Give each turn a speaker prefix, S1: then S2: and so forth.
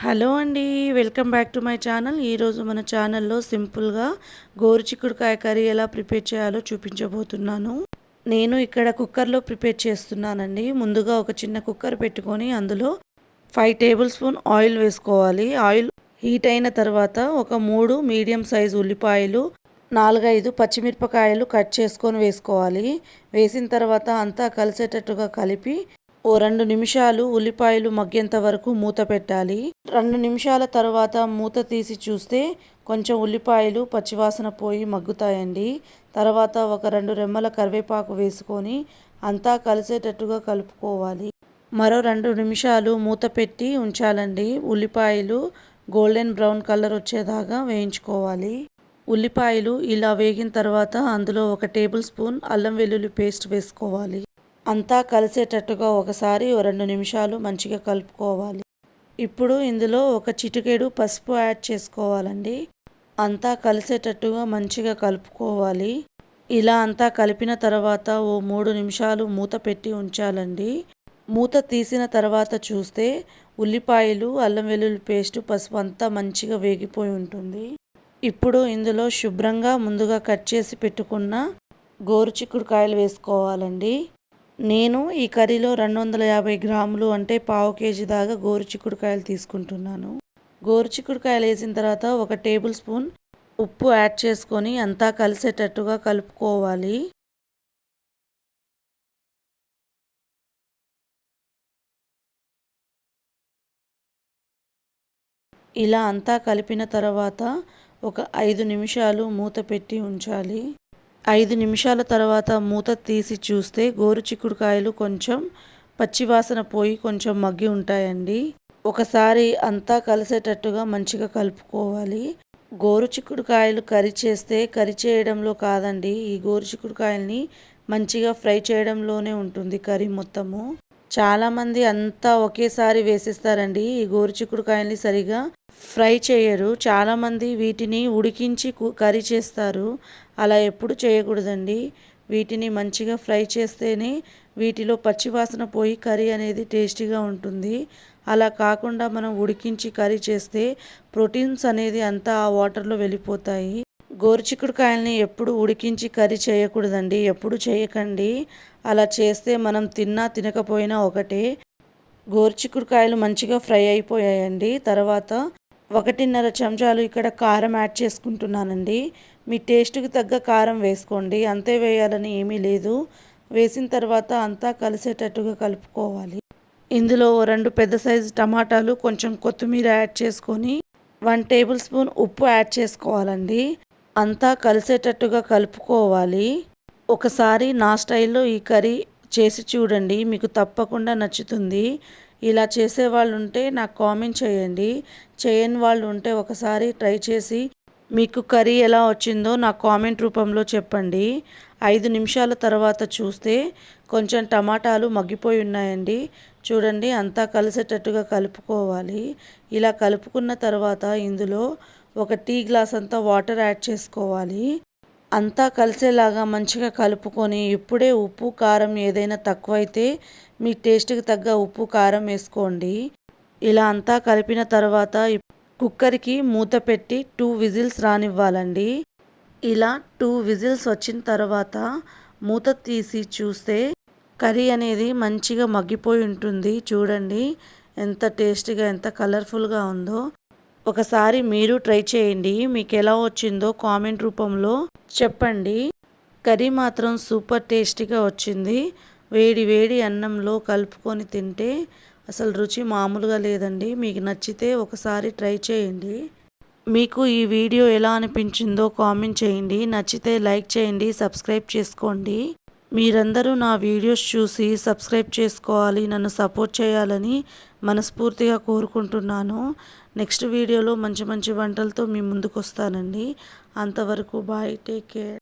S1: Hello అండి welcome back to my channel. ఈరోజు మన ఛానల్లో సింపుల్గా గోరుచిక్కుడుకాయ కర్రీ ఎలా ప్రిపేర్ చేయాలో చూపించబోతున్నాను. నేను ఇక్కడ కుక్కర్లో ప్రిపేర్ చేస్తున్నానండి. ముందుగా ఒక చిన్న కుక్కర్ పెట్టుకొని అందులో ఫైవ్ టేబుల్ స్పూన్ ఆయిల్ వేసుకోవాలి. ఆయిల్ హీట్ అయిన తర్వాత ఒక మూడు మీడియం సైజు ఉల్లిపాయలు నాలుగైదు పచ్చిమిరపకాయలు కట్ చేసుకొని వేసుకోవాలి. వేసిన తర్వాత అంతా కలిసేటట్టుగా కలిపి ఓ రెండు నిమిషాలు ఉల్లిపాయలు మగ్గేంత వరకు మూత పెట్టాలి. రెండు నిమిషాల తర్వాత మూత తీసి చూస్తే కొంచెం ఉల్లిపాయలు పచ్చివాసన పోయి మగ్గుతాయండి. తర్వాత ఒక రెండు రెమ్మల కరివేపాకు వేసుకొని అంతా కలిసేటట్టుగా కలుపుకోవాలి. మరో రెండు నిమిషాలు మూత పెట్టి ఉంచాలండి. ఉల్లిపాయలు గోల్డెన్ బ్రౌన్ కలర్ వచ్చేదాకా వేయించుకోవాలి. ఉల్లిపాయలు ఇలా వేగిన తర్వాత అందులో ఒక టేబుల్ స్పూన్ అల్లం వెల్లుల్లి పేస్ట్ వేసుకోవాలి. అంతా కలిసేటట్టుగా ఒకసారి రెండు నిమిషాలు మంచిగా కలుపుకోవాలి. ఇప్పుడు ఇందులో ఒక చిటికెడు పసుపు యాడ్ చేసుకోవాలండి. అంతా కలిసేటట్టుగా మంచిగా కలుపుకోవాలి. ఇలా అంతా కలిపిన తర్వాత ఓ మూడు నిమిషాలు మూత పెట్టి ఉంచాలండి. మూత తీసిన తర్వాత చూస్తే ఉల్లిపాయలు అల్లం వెల్లుల్లి పేస్ట్ పసుపు అంతా మంచిగా వేగిపోయి ఉంటుంది. ఇప్పుడు ఇందులో శుభ్రంగా ముందుగా కట్ చేసి పెట్టుకున్న గోరు చిక్కుడుకాయలు వేసుకోవాలండి. నేను ఈ కర్రీలో రెండు వందల యాభై గ్రాములు అంటే పావు కేజీ దాకా గోరు చిక్కుడుకాయలు తీసుకుంటున్నాను. గోరు చిక్కుడుకాయలు వేసిన తర్వాత ఒక టేబుల్ స్పూన్ ఉప్పు యాడ్ చేసుకొని అంతా కలిసేటట్టుగా కలుపుకోవాలి. ఇలా అంతా కలిపిన తర్వాత ఒక ఐదు నిమిషాలు మూత పెట్టి ఉంచాలి. ఐదు నిమిషాల తర్వాత మూత తీసి చూస్తే గోరు చిక్కుడుకాయలు కొంచెం పచ్చివాసన పోయి కొంచెం మగ్గి ఉంటాయండి. ఒకసారి అంతా కలిసేటట్టుగా మంచిగా కలుపుకోవాలి. గోరు చిక్కుడుకాయలు కర్రీ చేస్తే కర్రీ చేయడంలో కాదండి ఈ గోరు చిక్కుడుకాయల్ని మంచిగా ఫ్రై చేయడంలోనే ఉంటుంది కర్రీ మొత్తము. చాలామంది అంతా ఒకేసారి వేసేస్తారండి. ఈ గోరు చిక్కుడుకాయల్ని సరిగా ఫ్రై చేయరు. చాలామంది వీటిని ఉడికించి కర్రీ చేస్తారు. అలా ఎప్పుడు చేయకూడదండి. వీటిని మంచిగా ఫ్రై చేస్తేనే వీటిలో పచ్చివాసన పోయి కర్రీ అనేది టేస్టీగా ఉంటుంది. అలా కాకుండా మనం ఉడికించి కర్రీ చేస్తే ప్రోటీన్స్ అనేది అంతా ఆ వాటర్లో వెళ్ళిపోతాయి. గోరుచిక్కుడుకాయల్ని ఎప్పుడు ఉడికించి కర్రీ చేయకూడదండి ఎప్పుడు చేయకండి. అలా చేస్తే మనం తిన్నా తినకపోయినా ఒకటే. గోరుచిక్కుడుకాయలు మంచిగా ఫ్రై అయిపోయాయండి. తర్వాత ఒకటిన్నర చెంచాలు ఇక్కడ కారం యాడ్ చేసుకుంటున్నానండి. మీ టేస్ట్కి తగ్గ కారం వేసుకోండి. అంతే వేయాలని ఏమీ లేదు. వేసిన తర్వాత అంతా కలిసేటట్టుగా కలుపుకోవాలి. ఇందులో రెండు పెద్ద సైజు టమాటాలు కొంచెం కొత్తిమీర యాడ్ చేసుకొని వన్ టేబుల్ స్పూన్ ఉప్పు యాడ్ చేసుకోవాలండి. అంతా కలిసేటట్టుగా కలుపుకోవాలి. ఒకసారి నా స్టైల్లో ఈ కర్రీ చేసి చూడండి మీకు తప్పకుండా నచ్చుతుంది. ఇలా చేసేవాళ్ళు ఉంటే నాకు కామెంట్ చేయండి. చేయని వాళ్ళు ఉంటే ఒకసారి ట్రై చేసి మీకు కర్రీ ఎలా వచ్చిందో నా కామెంట్ రూపంలో చెప్పండి. ఐదు నిమిషాల తర్వాత చూస్తే కొంచెం టమాటాలు మగ్గిపోయి ఉన్నాయండి. చూడండి అంతా కలిసేటట్టుగా కలుపుకోవాలి. ఇలా కలుపుకున్న తర్వాత ఇందులో ఒక టీ గ్లాస్ అంతా వాటర్ యాడ్ చేసుకోవాలి. అంతా కలిసేలాగా మంచిగా కలుపుకొని ఇప్పుడే ఉప్పు కారం ఏదైనా తక్కువైతే మీ టేస్ట్కి తగ్గ ఉప్పు కారం వేసుకోండి. ఇలా అంతా కలిపిన తర్వాత కుక్కర్కి మూత పెట్టి టూ విజిల్స్ రానివ్వాలండి. ఇలా టూ విజిల్స్ వచ్చిన తర్వాత మూత తీసి చూస్తే కర్రీ అనేది మంచిగా మగ్గిపోయి ఉంటుంది. చూడండి ఎంత టేస్టీగా ఎంత కలర్ఫుల్గా ఉందో. ఒకసారి మీరు ట్రై చేయండి. మీకు ఎలా వచ్చిందో కామెంట్ రూపంలో చెప్పండి. కర్రీ మాత్రం సూపర్ టేస్టీగా వచ్చింది. వేడి వేడి అన్నంలో కలుపుకొని తింటే అసలు రుచి మామూలుగా లేదండి. మీకు నచ్చితే ఒకసారి ట్రై చేయండి. మీకు ఈ వీడియో ఎలా అనిపించిందో కామెంట్ చేయండి. నచ్చితే లైక్ చేయండి సబ్స్క్రైబ్ చేసుకోండి. మీరందరూ నా వీడియోస్ చూసి సబ్స్క్రైబ్ చేసుకోవాలి నన్ను సపోర్ట్ చేయాలని మనస్ఫూర్తిగా కోరుకుంటున్నాను. నెక్స్ట్ వీడియోలో మంచి మంచి వంటలతో మీ ముందుకు వస్తానండి అంతవరకు బాయ్ టేక్ కేర్.